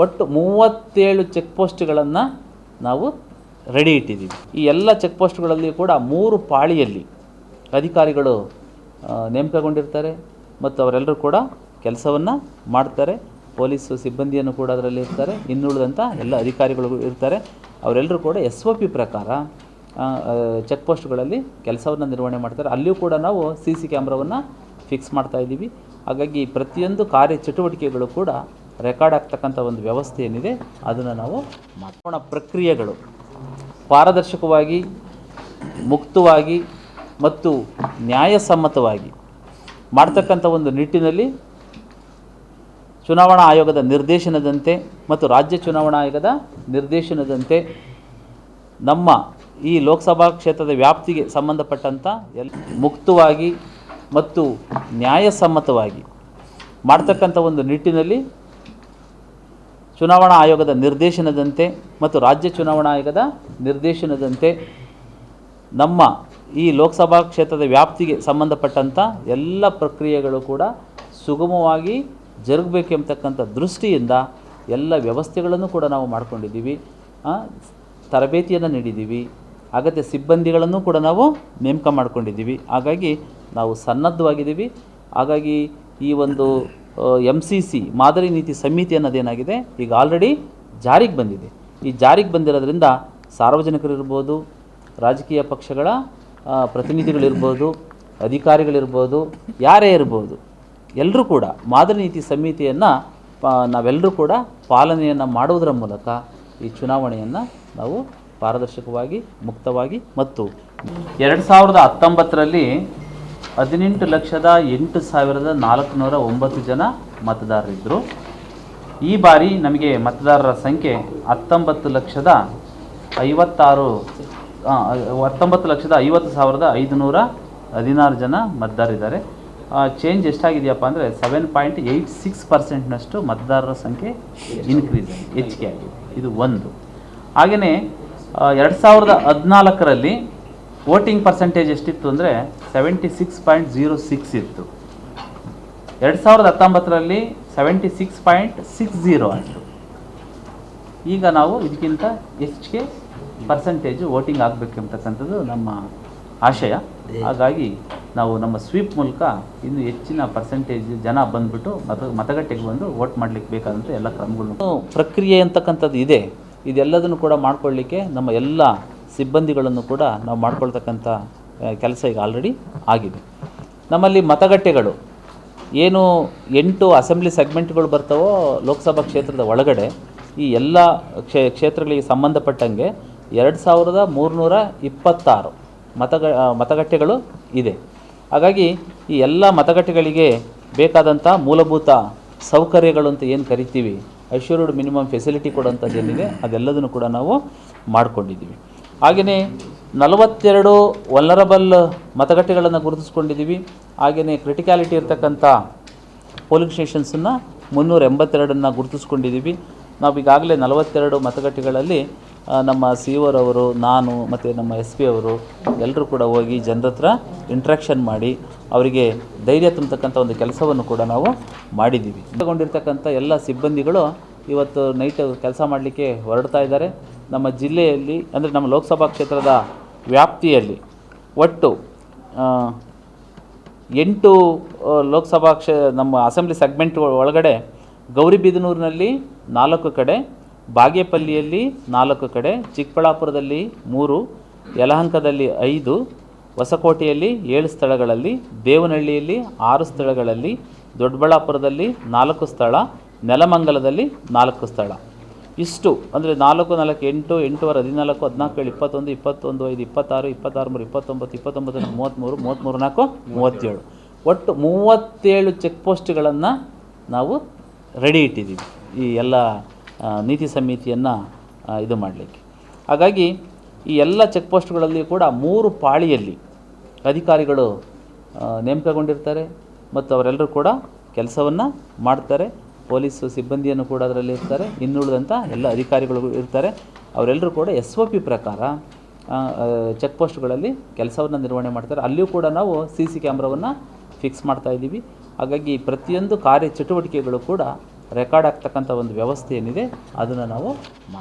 ಒಟ್ಟು ಮೂವತ್ತೇಳು ಚೆಕ್ ಪೋಸ್ಟ್ಗಳನ್ನು ನಾವು ರೆಡಿ ಇಟ್ಟಿದ್ದೀವಿ. ಈ ಎಲ್ಲ ಚೆಕ್ ಪೋಸ್ಟ್ಗಳಲ್ಲಿ ಕೂಡ ಮೂರು ಪಾಳಿಯಲ್ಲಿ ಅಧಿಕಾರಿಗಳು ನೇಮಕಗೊಂಡಿರ್ತಾರೆ ಮತ್ತು ಅವರೆಲ್ಲರೂ ಕೂಡ ಕೆಲಸವನ್ನು ಮಾಡ್ತಾರೆ. ಪೊಲೀಸು ಸಿಬ್ಬಂದಿಯನ್ನು ಕೂಡ ಅದರಲ್ಲಿ ಇರ್ತಾರೆ. ಇನ್ನುಳಿದಂಥ ಎಲ್ಲ ಅಧಿಕಾರಿಗಳು ಇರ್ತಾರೆ. ಅವರೆಲ್ಲರೂ ಕೂಡ ಎಸ್ ಒ ಪಿ ಪ್ರಕಾರ ಚೆಕ್ ಪೋಸ್ಟ್ಗಳಲ್ಲಿ ಕೆಲಸವನ್ನು ನಿರ್ವಹಣೆ ಮಾಡ್ತಾರೆ. ಅಲ್ಲಿಯೂ ಕೂಡ ನಾವು ಸಿ ಸಿ ಕ್ಯಾಮ್ರಾವನ್ನು ಫಿಕ್ಸ್ ಮಾಡ್ತಾ ಇದ್ದೀವಿ. ಹಾಗಾಗಿ ಪ್ರತಿಯೊಂದು ಕಾರ್ಯ ಚಟುವಟಿಕೆಗಳು ಕೂಡ ರೆಕಾರ್ಡ್ ಆಗ್ತಕ್ಕಂಥ ಒಂದು ವ್ಯವಸ್ಥೆ ಏನಿದೆ, ಅದನ್ನು ನಾವು ಮಾಡೋಣ. ಪ್ರಕ್ರಿಯೆಗಳು ಪಾರದರ್ಶಕವಾಗಿ, ಮುಕ್ತವಾಗಿ ಮತ್ತು ನ್ಯಾಯಸಮ್ಮತವಾಗಿ ಮಾಡ್ತಕ್ಕಂಥ ಒಂದು ನಿಟ್ಟಿನಲ್ಲಿ ಚುನಾವಣಾ ಆಯೋಗದ ನಿರ್ದೇಶನದಂತೆ ಮತ್ತು ರಾಜ್ಯ ಚುನಾವಣಾ ಆಯೋಗದ ನಿರ್ದೇಶನದಂತೆ ನಮ್ಮ ಈ ಲೋಕಸಭಾ ಕ್ಷೇತ್ರದ ವ್ಯಾಪ್ತಿಗೆ ಸಂಬಂಧಪಟ್ಟಂಥ ಎಲ್ ಮುಕ್ತವಾಗಿ ಮತ್ತು ನ್ಯಾಯಸಮ್ಮತವಾಗಿ ಮಾಡ್ತಕ್ಕಂಥ ಒಂದು ನಿಟ್ಟಿನಲ್ಲಿ ಚುನಾವಣಾ ಆಯೋಗದ ನಿರ್ದೇಶನದಂತೆ ಮತ್ತು ರಾಜ್ಯ ಚುನಾವಣಾ ಆಯೋಗದ ನಿರ್ದೇಶನದಂತೆ ನಮ್ಮ ಈ ಲೋಕಸಭಾ ಕ್ಷೇತ್ರದ ವ್ಯಾಪ್ತಿಗೆ ಸಂಬಂಧಪಟ್ಟಂಥ ಎಲ್ಲ ಪ್ರಕ್ರಿಯೆಗಳು ಕೂಡ ಸುಗಮವಾಗಿ ಜರುಗಬೇಕೆಂಬತಕ್ಕಂಥ ದೃಷ್ಟಿಯಿಂದ ಎಲ್ಲ ವ್ಯವಸ್ಥೆಗಳನ್ನು ಕೂಡ ನಾವು ಮಾಡಿಕೊಂಡಿದ್ದೀವಿ. ತರಬೇತಿಯನ್ನು ನೀಡಿದ್ದೀವಿ. ಅಗತ್ಯ ಸಿಬ್ಬಂದಿಗಳನ್ನು ಕೂಡ ನಾವು ನೇಮಕ ಮಾಡ್ಕೊಂಡಿದ್ದೀವಿ. ಹಾಗಾಗಿ ನಾವು ಸನ್ನದ್ಧವಾಗಿದ್ದೀವಿ. ಹಾಗಾಗಿ ಈ ಒಂದು ಎಂ ಸಿ ಸಿ ಮಾದರಿ ನೀತಿ ಸಮಿತಿ ಅನ್ನೋದೇನಾಗಿದೆ? ಈಗ ಆಲ್ರೆಡಿ ಜಾರಿಗೆ ಬಂದಿದೆ. ಈ ಜಾರಿಗೆ ಬಂದಿರೋದ್ರಿಂದ ಸಾರ್ವಜನಿಕರಿರ್ಬೋದು ರಾಜಕೀಯ ಪಕ್ಷಗಳ ಪ್ರತಿನಿಧಿಗಳಿರ್ಬೋದು ಅಧಿಕಾರಿಗಳಿರ್ಬೋದು ಯಾರೇ ಇರ್ಬೋದು, ಎಲ್ಲರೂ ಕೂಡ ಮಾದರಿ ನೀತಿ ಸಮಿತಿಯನ್ನು ನಾವೆಲ್ಲರೂ ಕೂಡ ಪಾಲನೆಯನ್ನು ಮಾಡುವುದರ ಮೂಲಕ ಈ ಚುನಾವಣೆಯನ್ನು ನಾವು ಪಾರದರ್ಶಕವಾಗಿ, ಮುಕ್ತವಾಗಿ ಮತ್ತು ಎರಡು ಸಾವಿರದ ಹತ್ತೊಂಬತ್ತರಲ್ಲಿ ಹದಿನೆಂಟು ಲಕ್ಷದ ಎಂಟು ಸಾವಿರದ ನಾಲ್ಕುನೂರ ಒಂಬತ್ತು ಜನ ಮತದಾರರಿದ್ದರು. ಈ ಬಾರಿ ನಮಗೆ ಮತದಾರರ ಸಂಖ್ಯೆ ಹತ್ತೊಂಬತ್ತು ಲಕ್ಷದ ಐವತ್ತಾರು ಹತ್ತೊಂಬತ್ತು ಲಕ್ಷದ ಐವತ್ತು ಸಾವಿರದ ಐದುನೂರ ಹದಿನಾರು ಜನ ಮತದಾರರಿದ್ದಾರೆ. ಚೇಂಜ್ ಎಷ್ಟಾಗಿದೆಯಪ್ಪ ಅಂದರೆ ಸೆವೆನ್ ಪಾಯಿಂಟ್ ಏಯ್ಟ್ ಸಿಕ್ಸ್ ಪರ್ಸೆಂಟ್ನಷ್ಟು ಮತದಾರರ ಸಂಖ್ಯೆ ಇನ್ಕ್ರೀಸ್ ಹೆಚ್ಚಿಗೆ ಆಗಿದೆ. ಇದು ಒಂದು. ಹಾಗೆಯೇ ಎರಡು ಸಾವಿರದ ಹದಿನಾಲ್ಕರಲ್ಲಿ ವೋಟಿಂಗ್ ಪರ್ಸೆಂಟೇಜ್ ಎಷ್ಟಿತ್ತು ಅಂದರೆ seventy six point zero six ಇತ್ತು. ಎರಡು ಸಾವಿರದ ಹತ್ತೊಂಬತ್ತರಲ್ಲಿ seventy six point six zero ಆಯಿತು. ಈಗ ನಾವು ಇದಕ್ಕಿಂತ ಹೆಚ್ಚಿಗೆ ಪರ್ಸೆಂಟೇಜು ವೋಟಿಂಗ್ ಆಗಬೇಕೆಂಬತಕ್ಕಂಥದ್ದು ನಮ್ಮ ಆಶಯ. ಹಾಗಾಗಿ ನಾವು ನಮ್ಮ ಸ್ವೀಪ್ ಮೂಲಕ ಇನ್ನು ಹೆಚ್ಚಿನ ಪರ್ಸೆಂಟೇಜ್ ಜನ ಬಂದುಬಿಟ್ಟು ಮತ ಮತಗಟ್ಟೆಗೆ ಬಂದು ವೋಟ್ ಮಾಡಲಿಕ್ಕೆ ಬೇಕಾದಂಥ ಎಲ್ಲ ಕ್ರಮಗಳನ್ನು ಪ್ರಕ್ರಿಯೆ ಅಂತಕ್ಕಂಥದ್ದು ಇದೆ. ಇದೆಲ್ಲದನ್ನು ಕೂಡ ಮಾಡ್ಕೊಳ್ಳಿಕ್ಕೆ ನಮ್ಮ ಎಲ್ಲ ಸಿಬ್ಬಂದಿಗಳನ್ನು ಕೂಡ ನಾವು ಮಾಡ್ಕೊಳ್ತಕ್ಕಂಥ ಕೆಲಸ ಈಗ ಆಲ್ರೆಡಿ ಆಗಿದೆ. ನಮ್ಮಲ್ಲಿ ಮತಗಟ್ಟೆಗಳು, ಏನು ಎಂಟು ಅಸೆಂಬ್ಲಿ ಸೆಗ್ಮೆಂಟ್ಗಳು ಬರ್ತಾವೋ ಲೋಕಸಭಾ ಕ್ಷೇತ್ರದ ಒಳಗಡೆ, ಈ ಎಲ್ಲ ಕ್ಷೇ, ಕ್ಷೇತ್ರಗಳಿಗೆ ಸಂಬಂಧಪಟ್ಟಂಗೆ ಎರಡು ಸಾವಿರದ ಮೂರುನೂರ ಇಪ್ಪತ್ತಾರು ಮತಗ ಮತಗಟ್ಟೆಗಳು ಇದೆ. ಹಾಗಾಗಿ ಈ ಎಲ್ಲ ಮತಗಟ್ಟೆಗಳಿಗೆ ಬೇಕಾದಂಥ ಮೂಲಭೂತ ಸೌಕರ್ಯಗಳು ಅಂತ ಏನು ಕರಿತೀವಿ ಅಶ್ಯೂರ್ಡ್ ಮಿನಿಮಮ್ ಫೆಸಿಲಿಟಿ ಕೊಡುವಂಥದ್ದು ಏನಿದೆ ಅದೆಲ್ಲದನ್ನು ಕೂಡ ನಾವು ಮಾಡಿಕೊಂಡಿದ್ದೀವಿ. ಹಾಗೆಯೇ ನಲವತ್ತೆರಡು ವಲ್ನರಬಲ್ ಮತಗಟ್ಟೆಗಳನ್ನು ಗುರುತಿಸ್ಕೊಂಡಿದ್ದೀವಿ. ಹಾಗೆಯೇ ಕ್ರಿಟಿಕ್ಯಾಲಿಟಿ ಇರತಕ್ಕಂಥ ಪೋಲಿಂಗ್ ಸ್ಟೇಷನ್ಸನ್ನು ಮುನ್ನೂರ ಎಂಬತ್ತೆರಡನ್ನು ಗುರುತಿಸ್ಕೊಂಡಿದ್ದೀವಿ. ನಾವು ಈಗಾಗಲೇ ನಲವತ್ತೆರಡು ಮತಗಟ್ಟೆಗಳಲ್ಲಿ ನಮ್ಮ ಸಿ ಅವರು, ನಾನು ಮತ್ತು ನಮ್ಮ ಎಸ್ ಪಿ ಅವರು ಎಲ್ಲರೂ ಕೂಡ ಹೋಗಿ ಜನರ ಹತ್ರ ಇಂಟ್ರಾಕ್ಷನ್ ಮಾಡಿ ಅವರಿಗೆ ಧೈರ್ಯ ತುಂಬತಕ್ಕಂಥ ಒಂದು ಕೆಲಸವನ್ನು ಕೂಡ ನಾವು ಮಾಡಿದ್ದೀವಿ. ತಗೊಂಡಿರ್ತಕ್ಕಂಥ ಎಲ್ಲ ಸಿಬ್ಬಂದಿಗಳು ಇವತ್ತು ನೈಟ್ ಕೆಲಸ ಮಾಡಲಿಕ್ಕೆ ಹೊರಡ್ತಾ ಇದ್ದಾರೆ. ನಮ್ಮ ಜಿಲ್ಲೆಯಲ್ಲಿ, ಅಂದರೆ ನಮ್ಮ ಲೋಕಸಭಾ ಕ್ಷೇತ್ರದ ವ್ಯಾಪ್ತಿಯಲ್ಲಿ ಒಟ್ಟು ಎಂಟು ಲೋಕಸಭಾ ಕ್ಷೇ, ನಮ್ಮ ಅಸೆಂಬ್ಲಿ ಸೆಗ್ಮೆಂಟ್ ಒಳಗಡೆ ಗೌರಿಬಿದನೂರಿನಲ್ಲಿ ನಾಲ್ಕು ಕಡೆ, ಬಾಗೇಪಲ್ಲಿಯಲ್ಲಿ ನಾಲ್ಕು ಕಡೆ, ಚಿಕ್ಕಬಳ್ಳಾಪುರದಲ್ಲಿ ಮೂರು, ಯಲಹಂಕದಲ್ಲಿ ಐದು, ಹೊಸಕೋಟೆಯಲ್ಲಿ ಏಳು ಸ್ಥಳಗಳಲ್ಲಿ, ದೇವನಹಳ್ಳಿಯಲ್ಲಿ ಆರು ಸ್ಥಳಗಳಲ್ಲಿ, ದೊಡ್ಡಬಳ್ಳಾಪುರದಲ್ಲಿ ನಾಲ್ಕು ಸ್ಥಳ, ನೆಲಮಂಗಲದಲ್ಲಿ ನಾಲ್ಕು ಸ್ಥಳ. ಇಷ್ಟು, ಅಂದರೆ ನಾಲ್ಕು ನಾಲ್ಕು, ಎಂಟು, ಎಂಟುವರೆ, ಹದಿನಾಲ್ಕು ಹದಿನಾಲ್ಕು ಏಳು ಇಪ್ಪತ್ತೊಂದು ಇಪ್ಪತ್ತೊಂದು, ಐದು, ಇಪ್ಪತ್ತಾರು ಇಪ್ಪತ್ತಾರು, ಮೂರು, ಇಪ್ಪತ್ತೊಂಬತ್ತು ಇಪ್ಪತ್ತೊಂಬತ್ತು, ನಾಲ್ಕು, ಮೂವತ್ತ್ಮೂರು ಮೂವತ್ತ್ಮೂರು, ನಾಲ್ಕು, ಮೂವತ್ತೇಳು. ಒಟ್ಟು ಮೂವತ್ತೇಳು ಚೆಕ್ ಪೋಸ್ಟ್ಗಳನ್ನು ನಾವು ರೆಡಿ ಇಟ್ಟಿದ್ದೀವಿ ಈ ಎಲ್ಲ ನೀತಿ ಸಮಿತಿಯನ್ನು ಇದು ಮಾಡಲಿಕ್ಕೆ. ಹಾಗಾಗಿ ಈ ಎಲ್ಲ ಚೆಕ್ ಪೋಸ್ಟ್ಗಳಲ್ಲಿ ಕೂಡ ಮೂರು ಪಾಳಿಯಲ್ಲಿ ಅಧಿಕಾರಿಗಳು ನೇಮಕಗೊಂಡಿರ್ತಾರೆ ಮತ್ತು ಅವರೆಲ್ಲರೂ ಕೂಡ ಕೆಲಸವನ್ನು ಮಾಡ್ತಾರೆ. ಪೊಲೀಸು ಸಿಬ್ಬಂದಿಯನ್ನು ಕೂಡ ಅದರಲ್ಲಿ ಇರ್ತಾರೆ. ಇನ್ನುಳಿದಂಥ ಎಲ್ಲ ಅಧಿಕಾರಿಗಳು ಇರ್ತಾರೆ. ಅವರೆಲ್ಲರೂ ಕೂಡ ಎಸ್ ಒ ಪಿ ಪ್ರಕಾರ ಚೆಕ್ ಪೋಸ್ಟ್ಗಳಲ್ಲಿ ಕೆಲಸವನ್ನು ನಿರ್ವಹಣೆ ಮಾಡ್ತಾರೆ. ಅಲ್ಲಿಯೂ ಕೂಡ ನಾವು ಸಿ ಸಿ ಕ್ಯಾಮ್ರಾವನ್ನು ಫಿಕ್ಸ್ ಮಾಡ್ತಾ ಇದ್ದೀವಿ. ಹಾಗಾಗಿ ಪ್ರತಿಯೊಂದು ಕಾರ್ಯ ಚಟುವಟಿಕೆಗಳು ಕೂಡ ರೆಕಾರ್ಡ್ ಆಗ್ತಕ್ಕಂಥ ಒಂದು ವ್ಯವಸ್ಥೆ ಏನಿದೆ ಅದನ್ನು ನಾವು ಮಾಡ್ತೀವಿ